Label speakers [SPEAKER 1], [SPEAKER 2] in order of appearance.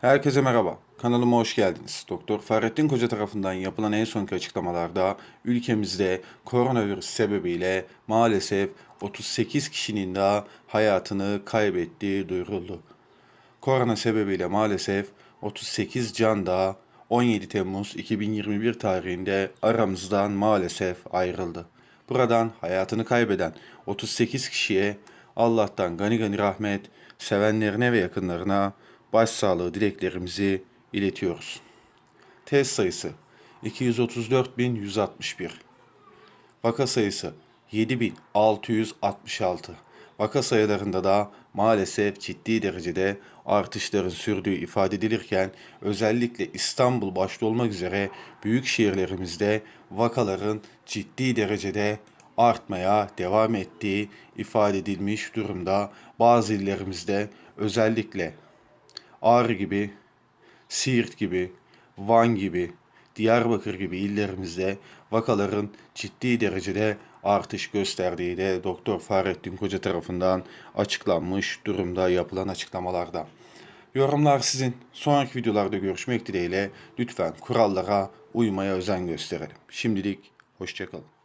[SPEAKER 1] Herkese merhaba. Kanalıma hoş geldiniz. Doktor Fahrettin Koca tarafından yapılan en sonki açıklamalarda ülkemizde koronavirüs sebebiyle maalesef 38 kişinin daha hayatını kaybettiği duyuruldu. Korona sebebiyle maalesef 38 can da 17 Temmuz 2021 tarihinde aramızdan maalesef ayrıldı. Buradan hayatını kaybeden 38 kişiye Allah'tan gani gani rahmet, sevenlerine ve yakınlarına başsağlığı dileklerimizi iletiyoruz. Test sayısı 234.161. Vaka sayısı 7666. Vaka sayılarında da maalesef ciddi derecede artışların sürdüğü ifade edilirken özellikle İstanbul başta olmak üzere büyük şehirlerimizde vakaların ciddi derecede artmaya devam ettiği ifade edilmiş durumda. Bazı illerimizde özellikle Ağrı gibi, Siirt gibi, Van gibi, Diyarbakır gibi illerimizde vakaların ciddi derecede artış gösterdiği de Doktor Fahrettin Koca tarafından açıklanmış durumda yapılan açıklamalarda. Yorumlar sizin. Sonraki videolarda görüşmek dileğiyle lütfen kurallara uymaya özen gösterelim. Şimdilik hoşçakalın.